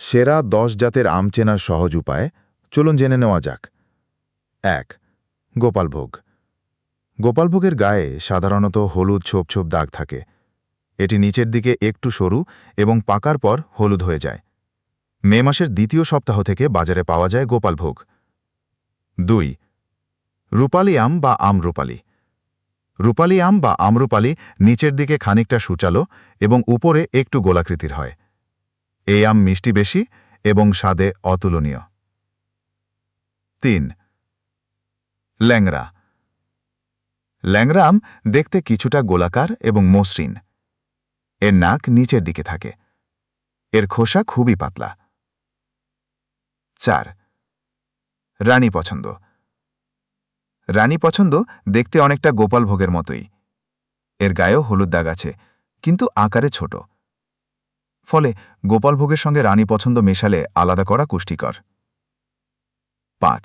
সেরা দশ জাতের আম চেনার সহজ উপায়, চলুন জেনে নেওয়া যাক। এক, গোপালভোগ। গোপালভোগের গায়ে সাধারণত হলুদ ছোপ ছোপ দাগ থাকে। এটি নিচের দিকে একটু সরু এবং পাকার পর হলুদ হয়ে যায়। মে মাসের দ্বিতীয় সপ্তাহ থেকে বাজারে পাওয়া যায় গোপালভোগ। দুই, রূপালী আম বা আমরূপালী। রূপালী আম বা আমরূপালী নিচের দিকে খানিকটা সূচালো এবং উপরে একটু গোলাকৃতির হয়। এই আম মিষ্টি বেশি এবং স্বাদে অতুলনীয়। তিন ল্যাংরা ল্যাংরা আম দেখতে কিছুটা গোলাকার এবং মসৃণ। এর নাক নিচের দিকে থাকে। এর খোসা খুবই পাতলা। চার, রানী পছন্দ। রানী পছন্দ দেখতে অনেকটা গোপাল ভোগের মতোই। এর গায়েও হলুদ দাগ আছে, কিন্তু আকারে ছোট। ফলে গোপালভোগের সঙ্গে রানী পছন্দ মেশালে আলাদা করা কুষ্টিকর। পাঁচ।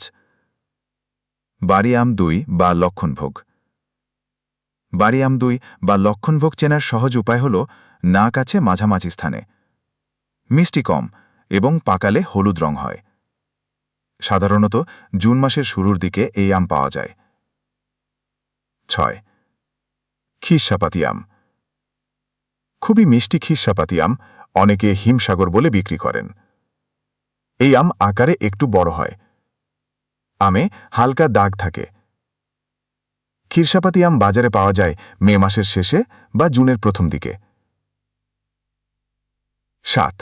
বাড়ি আম দুই বা লক্ষণভোগ বাড়ি আম দুই বা লক্ষণভোগ চেনার সহজ উপায় হল নাক আছে মাঝামাঝি স্থানে। মিষ্টি কম এবং পাকালে হলুদ রং হয়। সাধারণত জুন মাসের শুরুর দিকে এই আম পাওয়া যায়। ছয়। খিসাপাতি আম। খুবই মিষ্টি খিসাপাতি আম অনেকে হিমসাগর বলে বিক্রি করেন। এই আম আকারে একটু বড় হয়। আমে হালকা দাগ থাকে। ক্ষীরসাপাতি আম বাজারে পাওয়া যায় মে মাসের শেষে বা জুনের প্রথম দিকে। সাত।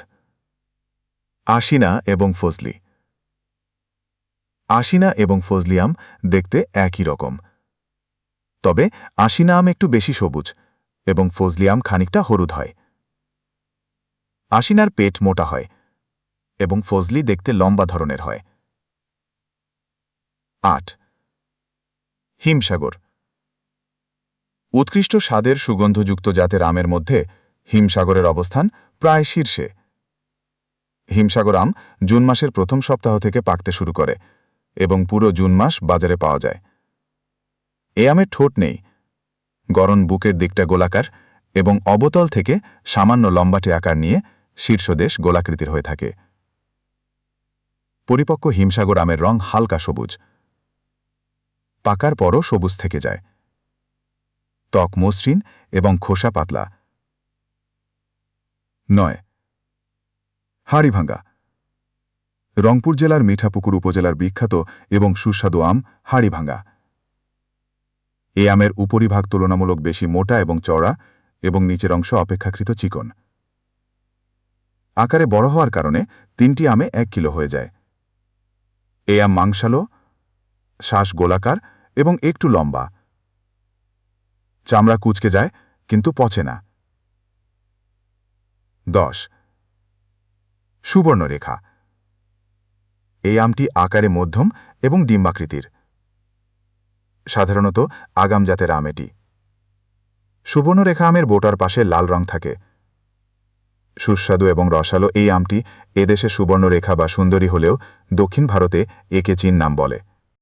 আশিনা এবং ফজলি। আশিনা এবং ফজলি আম দেখতে একই রকম। তবে আশিনা আম একটু বেশি সবুজ এবং ফজলি আম খানিকটা হলুদ হয়। আশিনার পেট মোটা হয় এবং ফজলি দেখতে লম্বা ধরনের হয়। আট। হিমসাগর। উৎকৃষ্ট স্বাদের সুগন্ধযুক্ত জাতের আমের মধ্যে হিমসাগরের অবস্থান প্রায় শীর্ষে। হিমসাগর আম জুন মাসের প্রথম সপ্তাহ থেকে পাকতে শুরু করে এবং পুরো জুন মাস বাজারে পাওয়া যায়। এ আমের ঠোঁট নেই গরম বুকের দিকটা গোলাকার এবং অবতল থেকে সামান্য লম্বাটে আকার নিয়ে শীর্ষদেশ গোলাকৃতির হয়ে থাকে। পরিপক্ক হিমসাগর আমের রং হালকা সবুজ। পাকার পরও সবুজ থেকে যায়। ত্বক মসৃণ এবং খোসা পাতলা। নয়। হাড়িভাঙ্গা। রংপুর জেলার মিঠাপুকুর উপজেলার বিখ্যাত এবং সুস্বাদু আম হাড়িভাঙ্গা। এ আমের উপরিভাগ তুলনামূলক বেশি মোটা এবং চড়া এবং নিচের অংশ অপেক্ষাকৃত চিকন। আকারে বড় হওয়ার কারণে তিনটি আমে এক কিলো হয়ে যায়। এ আম মাংসালো শ্বাস গোলাকার এবং একটু লম্বা। চামড়া কুচকে যায়, কিন্তু পচে না। দশ। সুবর্ণরেখা। এই আমটি আকারে মধ্যম এবং ডিম্বাকৃতির। সাধারণত আগাম জাতের আম এটি। সুবর্ণরেখা আমের বোটার পাশে লাল রং থাকে। সুস্বাদু এবং রসালো এই আমটি এদেশে সুবর্ণরেখা বা সুন্দরী হলেও দক্ষিণ ভারতে একে চীন নাম বলে।